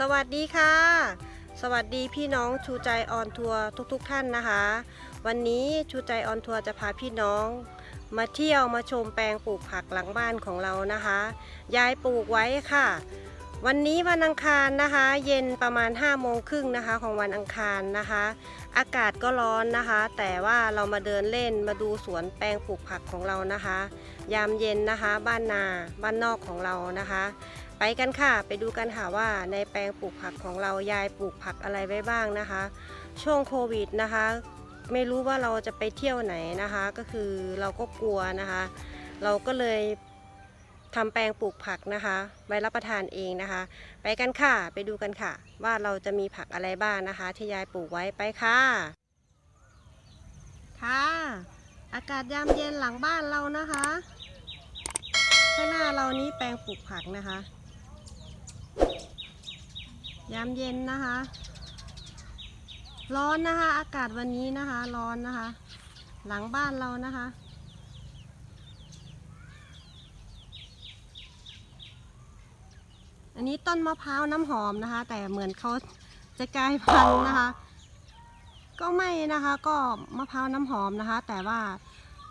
สวัสดีค่ะ สวัสดีพี่น้องชูใจออนทัวร์ทุกๆทท่านนะคะ วันนี้ชูใจออนทัวร์จะพาพี่น้อง มาเที่ยวมาชมแปลงปลูกผักหลังบ้านของเรานะคะยายปลูกไว้ค่ะ วันนี้วันอังคารนะคะ เย็นประมาณ5้าโมงครึ่งนะคะของวันอังคารนะคะ อากาศก็ร้อนนะคะ แต่ว่าเรามาเดินเล่นมาดูสวนแปลงปลูกผักของเรานะคะ ยามเย็นนะคะ บ้านนาบ้านนอกของเรานะคะ ไปกันค่ะ ไปดูกันค่ะว่าในแปลงปลูกผักของเรายายปลูกผักอะไรไว้บ้างนะคะ ช่วงโควิดนะคะ ไม่รู้ว่าเราจะไปเที่ยวไหนนะคะ ก็คือเราก็กลัวนะคะ เราก็เลยทำแปลงปลูกผักนะคะไว้รับประทานเองนะคะ ไปกันค่ะ ไปดูกันค่ะ ว่าเราจะมีผักอะไรบ้างนะคะ ที่ยายปลูกไว้ไปค่ะ ค่ะ อากาศยามเย็นหลังบ้านเรานะคะ ข้างหน้าเรานี้แปลงปลูกผักนะคะ ยามเย็นนะคะ ร้อนนะคะ อากาศวันนี้นะคะ ร้อนนะคะ หลังบ้านเรานะคะ อันนี้ต้นมะพร้าวน้ำหอมนะคะ แต่เหมือนเขาจะกลายพันธุ์นะคะ ก็ไม่นะคะ ก็มะพร้าวน้ำหอมนะคะ แต่ว่า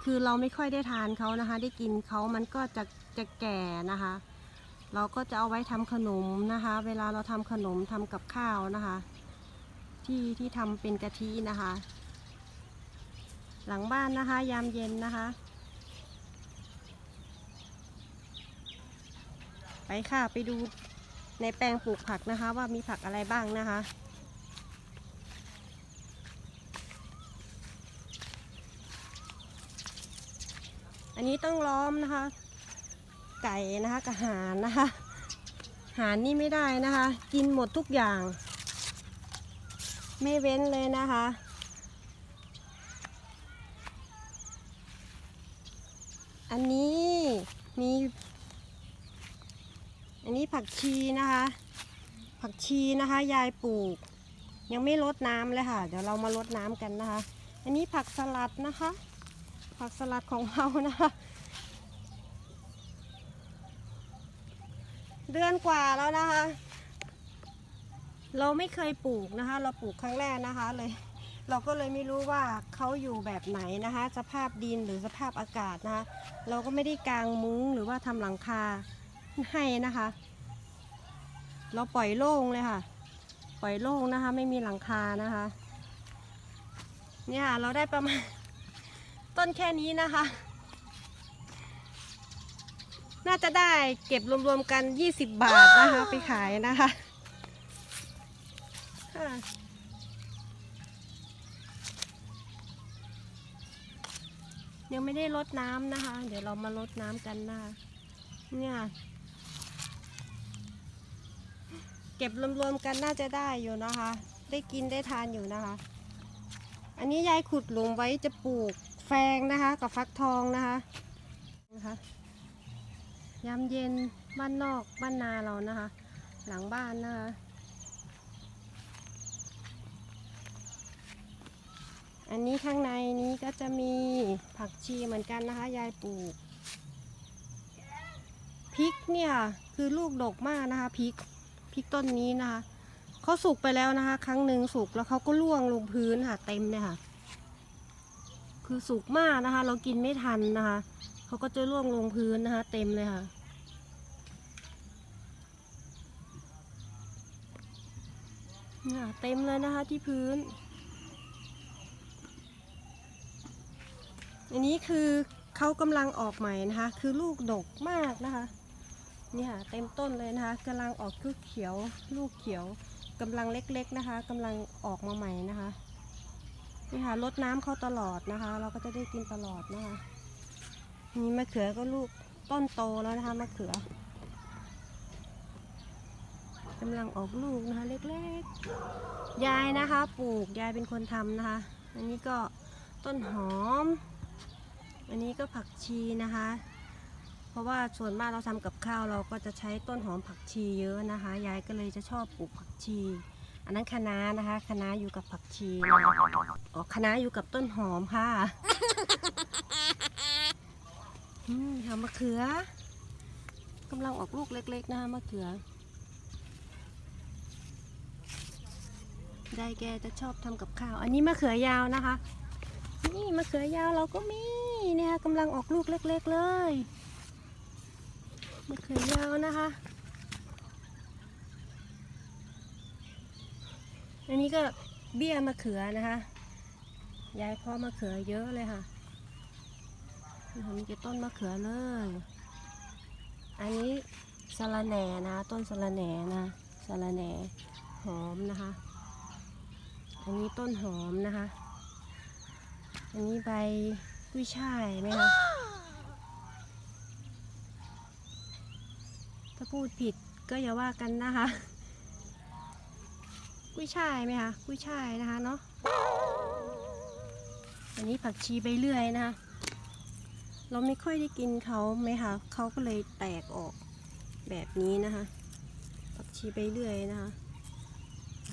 คือเราไม่ค่อยได้ทานเขานะคะ ได้กินเขามันก็จะจะแก่นะคะ เราก็จะเอาไว้ทำขนมนะคะ เวลาเราทำขนมทำกับข้าวนะคะ ที่ที่ทำเป็นกะทินะคะ หลังบ้านนะคะ ยามเย็นนะคะ ไปค่ะไปดูในแปลงปลูกผักนะคะ ว่ามีผักอะไรบ้างนะคะอันนี้ต้องล้อมนะคะ ไก่นะคะกับหานนะคะ หานนี่ไม่ได้นะคะ กินหมดทุกอย่าง ไม่เว้นเลยนะคะ อันนี้มีอันนี้ผักชีนะคะ ผักชีนะคะ ยายปลูก ยังไม่ลดน้ำเลยค่ะ เดี๋ยวเรามาลดน้ำกันนะคะ อันนี้ผักสลัดนะคะ ผักสลัดของเรานะคะ เดือนกว่าแล้วนะคะ เราไม่เคยปลูกนะคะ เราปลูกครั้งแรกนะคะเลย เราก็เลยไม่รู้ว่าเขาอยู่แบบไหนนะคะ สภาพดินหรือสภาพอากาศนะคะ เราก็ไม่ได้กางมุ้งหรือว่าทำหลังคาให้นะคะ เราปล่อยโล่งเลยค่ะ ปล่อยโล่งนะคะ ไม่มีหลังคานะคะ เนี่ยค่ะเราได้ประมาณต้นแค่นี้นะคะ น่าจะได้เก็บรวมๆกัน 20 บาทนะคะ ไปขายนะคะค่ะยังไม่ได้ลดน้ำนะคะ เดี๋ยวเรามาลดน้ำกันนะคะเนี่ยเก็บรวมๆกันน่าจะได้อยู่นะคะ ได้กินได้ทานอยู่นะคะ อันนี้ยายขุดหลุมไว้จะปลูกแฟงนะคะ กับฟักทองนะคะนะคะ ยามเย็นบ้านนอกบ้านนาเรานะคะ หลังบ้านนะคะอันนี้ข้างในนี้ก็จะมีผักชีเหมือนกันนะคะ ยายปลูกพริกเนี่ยคือลูกดกมากนะคะพริกพริกต้นนี้นะคะเขาสุกไปแล้วนะคะ ครั้งหนึ่งสุกแล้วเขาก็ร่วงลงพื้นค่ะ เต็มเลยค่ะ คือสุกมากนะคะ เรากินไม่ทันนะคะ เขาก็จะร่วงลงพื้นนะคะ เต็มเลยค่ะเนี่ยเต็มเลยนะคะที่พื้น อันนี้คือเขากำลังออกใหม่นะคะ คือลูกดกมากนะคะนี่ค่ะเต็มต้นเลยนะคะกำลังออกลูกเขียว ลูกเขียวกำลังเล็กๆนะคะกำลังออกมาใหม่นะคะนี่ค่ะลดน้ำเขาตลอดนะคะ เราก็จะได้กินตลอดนะคะ นี่มะเขือก็ลูกต้นโตแล้วนะคะมะเขือกำลังออกลูกนะคะเล็กๆ ยายนะคะ ปลูกยายเป็นคนทำนะคะ อันนี้ก็ต้นหอม อันนี้ก็ผักชีนะคะ เพราะว่าส่วนมากเราทำกับข้าวเราก็จะใช้ต้นหอมผักชีเยอะนะคะ ยายก็เลยจะชอบปลูกผักชี อันนั้นคะน้านะคะคะน้าอยู่กับผักชี อ๋อคะน้าอยู่กับต้นหอมค่ะ อืมทำมะเขือกำลังออกลูกเล็ก ๆ นะคะมะเขือยายแกจะชอบทำกับข้าว อันนี้มะเขือยาวนะคะ นี่มะเขือยาวเราก็มีเนี่ยกำลังออกลูกเล็ก ๆ เลยมะเขือยาวนะคะ อันนี้ก็เบี้ยมะเขือนะคะ ยายพาะมะเขือเยอะเลยค่ะ มีกี่ต้นมะเขือเลย อันนี้สะระแหน่นะ ต้นสะระแหน่นะสะระแหน่หอมนะคะ อันนี้ต้นหอมนะคะ อันนี้ใบกุ้ยช่ายไหมคะถ้าพูดผิดก็อย่าว่ากันนะคะ กุ้ยช่ายไหมคะ กุ้ยช่ายนะคะเนาะ อันนี้ผักชีใบเลื่อยนะคะ เราไม่ค่อยได้กินเขาไหมคะเขาก็เลยแตกออกแบบนี้นะคะผักชีใบเลื่อยนะคะ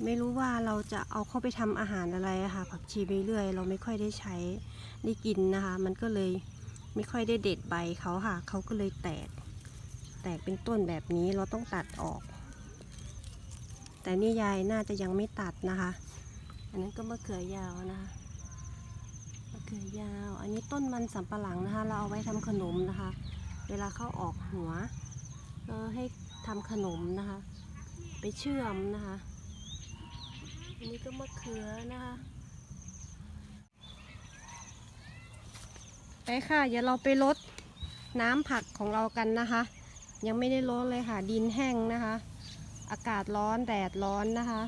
ไม่รู้ว่าเราจะเอาเข้าไปทำอาหารอะไระค่ะผักชีใบเลื่อย เราไม่ค่อยได้ใช้ได้กินนะคะ มันก็เลยไม่ค่อยได้เด็ดใบเขาค่ะเขาก็เลยแตก แตกเป็นต้นแบบนี้เราต้องตัดออก แต่นี่ยายน่าจะยังไม่ตัดนะคะ อันนั้นก็มะเขือยาวนะคะ เขือยาว อันนี้ต้นมันสำปะหลังนะคะ เราเอาไว้ทำขนมนะคะ เวลาเขาออกหัวก็ให้ทำขนมนะคะ ไปเชื่อมนะคะ อันนี้ก็มะเขือนะคะ ไปค่ะ เดี๋ยวเราไปลดน้ำผักของเรากันนะคะ ยังไม่ได้ลดเลยค่ะ ดินแห้งนะคะ อากาศร้อนแดดร้อนนะคะ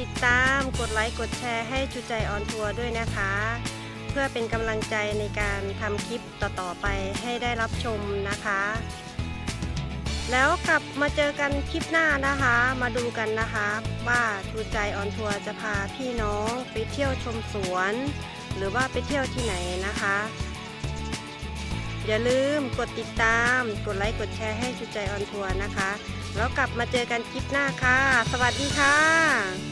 ติดตามกดไลค์กดแชร์ให้ชูใจออนทัวร์ด้วยนะคะ เพื่อเป็นกำลังใจในการทำคลิปต่อๆไปให้ได้รับชมนะคะ แล้วกลับมาเจอกันคลิปหน้านะคะ มาดูกันนะคะ ว่าชูใจออนทัวร์จะพาพี่น้องไปเที่ยวชมสวน หรือว่าไปเที่ยวที่ไหนนะคะอย่าลืมกดติดตาม กดไลค์ กดแชร์ให้ชูใจออนทัวร์นะคะ แล้วกลับมาเจอกันคลิปหน้าค่ะ สวัสดีค่ะ